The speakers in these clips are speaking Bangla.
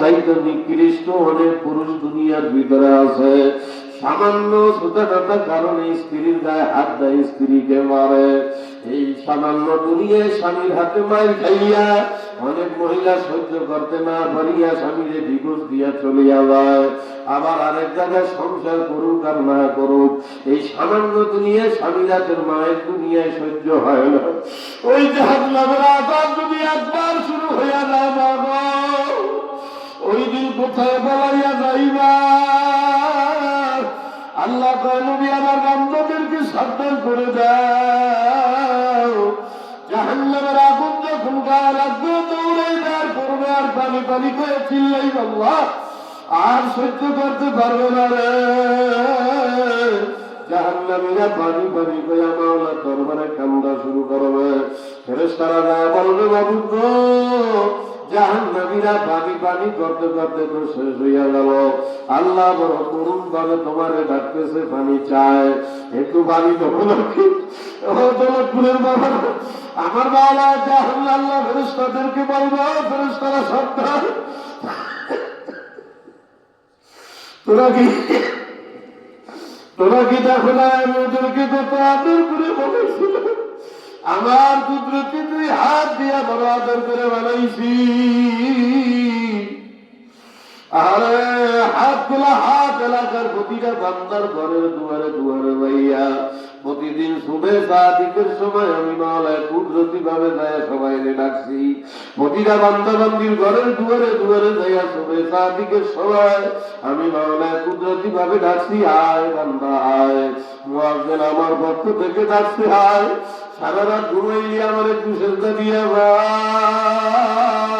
চাইতে নিকৃষ্ট অনেক পুরুষ দুনিয়ার ভিতরে আছে। সামান্য ছোটখাটো কারণে স্ত্রীর গায়ে হাত দেয়, স্ত্রীকে মারে। এই সামান্য দুনিয়ায় স্বামীর হাতে মাই খাইয়া অনেক মহিলা সহ্য করতে না পারিয়া স্বামীরে ডিভোর্স দিয়া চলিয়া যায়। আবার আরেক জায়গায় সংসার করুক আর না করুক, এই সামান্য দুনিয়ায় স্বামী রাতের মায়ের দুনিয়ায় সহ্য হয় না। ওই জাহাজ আজাদ যদি একবার শুরু হইয়া যায়, বাবা। ওই দিন কোথায় বলাইয়া যাইবা? আল্লাহ কয়, নবী, আমার বান্ধবদেরকে সাবধান করে দাও। জাহান্নামের আগুন যখন গায়ে লাগবে দৌড়াই দেওয়ার করবে আর পানি পানি করে চিল্লাই আল্লাহ। আর সহ্য করতে পারবে না রে। জাহান্নামীরা পানি পানি দরবারে কান্দা শুরু করবে। ফেরেশতারা না বলবে জাহান্নামীরা পানি পানি করতে করতে তো শেষ হইয়া গেল। আল্লাহ বড় ভাবে তোমারে ডাকতেছে, পানি চায়। একটু পানি দেবো নাকি? বাবা, আমার বাবা জাহান্ন আল্লাহ ফেরেশতাদেরকে বলব ফেরেশতারা সাবধান। তোরা কি তোরা কি দেখো না, আমি ওদেরকে কত আদর করে বলেছিল আমার কুদরতি তুই হাত দিয়া বড় আদর করে বানাইছি আরে হাত খোলা হাত এলাকার প্রতিটা বান্দার ঘরের দুয়ারে দুয়ারে ভাইয়া। প্রতিদিন শুভে সাদিকের সময় আমি মালায় কুদরতি ভাবে যায় সবাই ডাকছি। প্রতিটা বান্দা বান্দির ঘরের দুয়ারে দুয়ারে যাইয়া শুভে সাদিকের সময় আমি মাওলায় কুদরতি ভাবে ডাকছি আয় বান্দা আয় মুয়াজ্জিন আমার পক্ষ থেকে ডাকছি আয় সারা রাত ঘুমাইলি আমার একটু সেজদা দিয়া আমি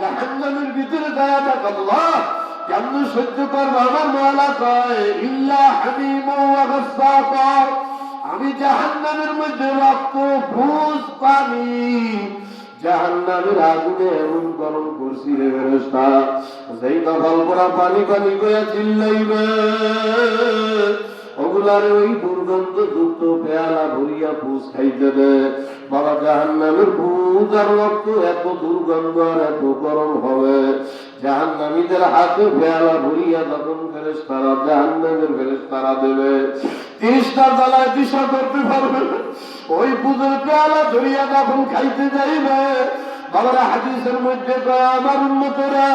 জাহান্নামের ভিতরে যায় না আল্লাহ। কেমন সহ্য করব? আমার মালা কয়, ইল্লা হামিম আমি জাহান্নামের মধ্যে রক্ত ফুস পানি জাহান্নামের আগুনে এমন গরম করছি রে ফেরেশতা। যেই কপাল পরা পানি পানি করে চিল্লাইবে। ওগুলার ওই দুর্গন্ধ যুক্ত পেয়ালা ভরিয়া পুষ খাইতে দে। বাবা জাহান্নামের পুজ আর রক্ত এত দুর্গন্ধ আর এত গরম হবে। জাহান্নামীদের হাতে পেয়ালা ভরিয়া তখন ফেরেস তারা জাহান্নামের ফেরেস তারা দেবে, তিরিশটা জ্বালায় দিশা করতে পারবে ওই পুজোর পেয়ালা ধরিয়া যখন খাইতে যাইবে বাবারা হাদিসের মধ্যে আমার উন্নতরা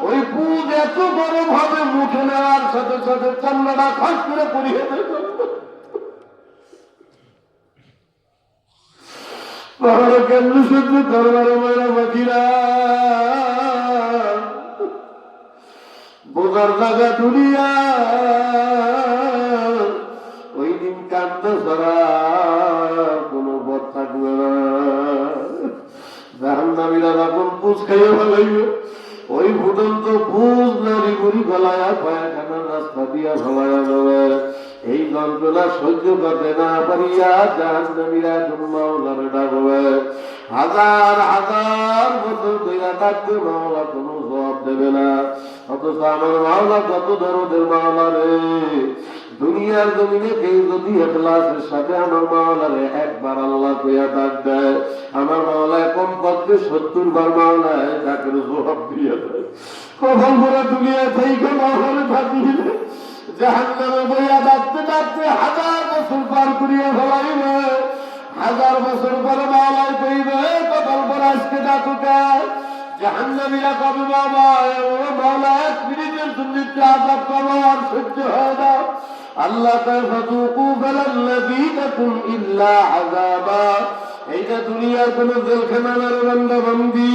ওই পুজ এত গরম হবে মুখে নেওয়ার সাথে সাথে চান্নাটা খস করে দেবে বাবারা কেমন সহ্য করবার বাকিরা বোঝার জায়গা দুনিয়া ওই দিন কান্ত সারা খাইয়া ওই নারী ফেলায়া রাস্তা দিয়া ফেলায়া যাবে। এই যন্ত্রণা সহ্য করতে না পারিয়া জাহান্নামীরা মাওলার ডাকবে হাজার হাজার বছর ধইরা ডাকবে মাওলা কোনো দেবে না। অথচ আমার মাওলা কত দরদের মাওলা রে। দুনিয়ার জমিনে কেউ যদি এখলাসের সাথে আমার মাওলারে একবার আল্লাহ কইয়া ডাক দেয়, আমার মাওলায় কম পক্ষে সত্তর বার মাওলায় ডাকের জবাব দিয়ে দেয়। কখন করে দুনিয়া থেকে মাওলারে থাকিলে জাহান বইয়া ডাকতে ডাকতে হাজার বছর পার করিয়া ফেলাইবে। হাজার বছর পরে মাওলায় কইবে, কপাল পর আজকে ডাকুকা জাহান্নামীরা কবে বাবা? মাওলা, এক মিনিটের একটু আজাব করো আর সহ্য হয়ে দাও আল্লাহ কয় ফাতুকু ফালাল্লাযীনাকুম ইল্লা আযাবা। এইটা দুনিয়ার কোন জেলখানা বান্দা বান্দি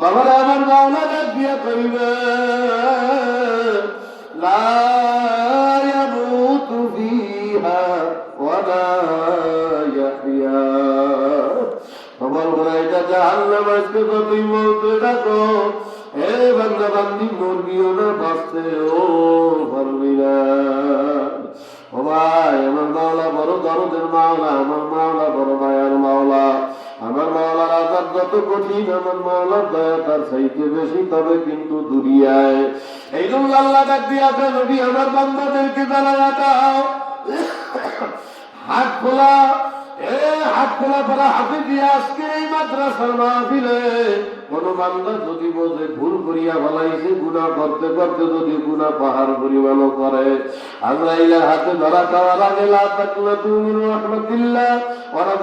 বাবারা, আমার মাওলা ডাক দিয়া কইবে, লা ইয়ামুতু ফিহা ওয়ালা ইয়াহইয়া। আমার মনে হয় এটা জাহান্নাম, আজকে যতই বলতে ডাকো হে বান্দা বান্দি মরবিও না, বাঁচতেও পারবি না। ও ভাই, আমার মাওলা বড় দরদের মাওলা, আমার মাওলা বড় মায়ার মাওলা। আমার মাওলার আজাদ যত কঠিন, আমার মাওলার দয়া তার চাইতে বেশি, তবে কিন্তু দুরিয়ায় এই জন্য আল্লাহ ডাক দিয়া নবী, আমার বান্দাদেরকে জানা দাও। হাত খোলা এ, হাত খোলা পরা হাতে দিয়ে আজকে এই মাদ্রাসার মাহফিলে? কোন বান্দা যদি বোঝে ভুল করিয়া বলাইছে গুণা করতে করতে যদি গুণা পাহাড় পরিমাণ করে। আমরা হাতে ধরা খাওয়ার আগে, লা তাকলা তুমি রহমতিল্লাহ ওরা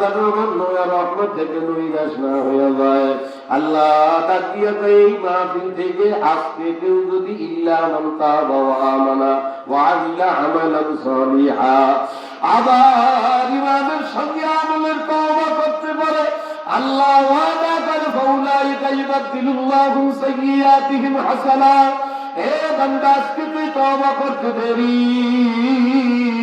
নয়া রহমত থেকে গাছ না হয়ে যায়। আল্লাহ থেকে আজকে কেউ যদি আবার সঙ্গে আমলের তওবা করতে পারে। আল্লাহ আজকে তুই করতে দেরি।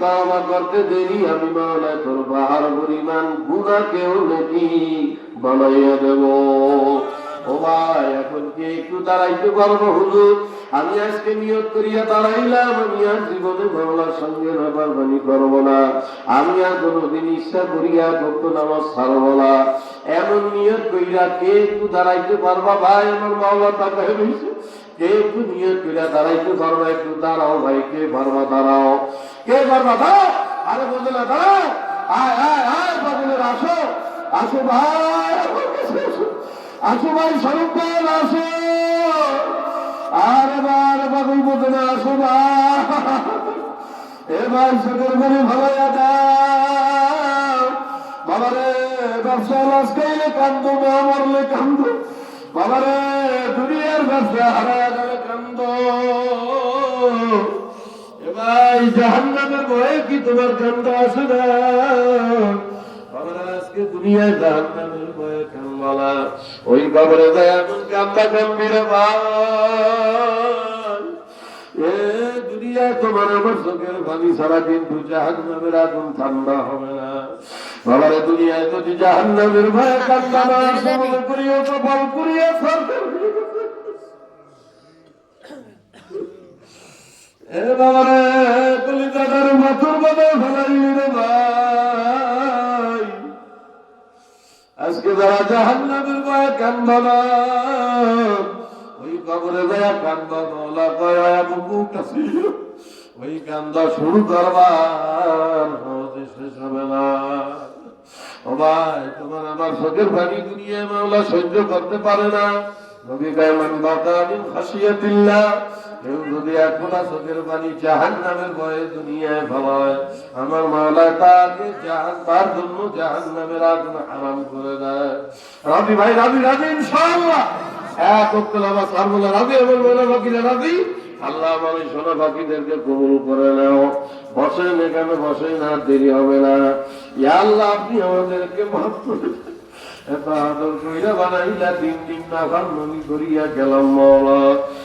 তওবা করতে দেরি, আমি মাওলা তোর বাহার পরিমাণ গুনাহকেও নাকি বানাইয়া দেব। ও ভাই, এখন কি একটু দাঁড়াইতে পারব হুজুর? আমি আজকে নিয়োগ করিয়া দাঁড়াইলাম, আমি আর জীবনে বাংলার সঙ্গে ব্যাপারবানি করব না। আমি আর কোনোদিন ইচ্ছা করিয়া ভক্ত নামাজ ছাড়ব না। এমন নিয়োগ করিয়া কে একটু দাঁড়াইতে পারবা ভাই? আমার টাকা হয়েছে কে একটু নিয়োগ করিয়া দাঁড়াইতে পারবা একটু দাঁড়াও ভাই, কে পারবা দাঁড়াও? কে পারবা দাঁড়াও? আরে না দাঁড়াও। আয় আয় আয় বাবুলের আসো। আসো ভাই আসো। ভাই স্বরূপ আসো। আরে বার বাবুল না আসো ভাই এ ভাই সকল করে ভালো দাও বাবারে, ব্যবসা লস কান্দ না মরলে কান্দ। বাবারে, দুনিয়ার ব্যবসা হারা গেলে কান্দ এ ভাই জাহান্নামের ভয়ে কি তোমার কান্দ আসে না? আজকে দুনিয়ায় জাহান্নামের ভয়ে কান্দলা ওই কবরে যায় এমন এ দুনিয়ায় তোমার আমার চোখের পানি ছাড়া কিন্তু জাহান্নামের আগুন ঠান্ডা হবে না। বাবারে দুনিয়ায় যদি জাহান্নামের ভয়ে কান্দা না মনে করিও বল করিয়া সরকার এ বাবারে কলিজাটার মাথুর বাবা ফেলাইলি রে ভাই। আজকে যারা জাহান্নামের ভয়ে কান্দনা ওই কবরে যায় কান্দা মৌলা কয় বুকু কাছে ওই কান্দা শুরু করবার শেষ হবে না। আমার চোখের পানি দুনিয়ায় মাওলা সহ্য করতে পারে না। নবী কায়মান বাতা মিন খাসিয়াতিল্লাহ কেউ যদি এখনা চোখের পানি নামের ভয়ে দুনিয়ায় ফলায় আমার মাওলা তাকে তার জন্য জাহান নামের আগুন করে দেয়। রাবি ভাই রাবি রাবি ইনশাআল্লাহ। এক উত্তর আমার সার রাবি মনে বাকিরা রাবি আল্লাহ আমার সোনা পাখিদেরকে কবুল করে নাও। বসেন এখানে, বসেন না দেরি হবে না। ইয়া আল্লাহ, আপনি আমাদেরকে মাফ করে এত আদর কইরা বানাইলা, দিন দিন না করিয়া গেলাম মৌলা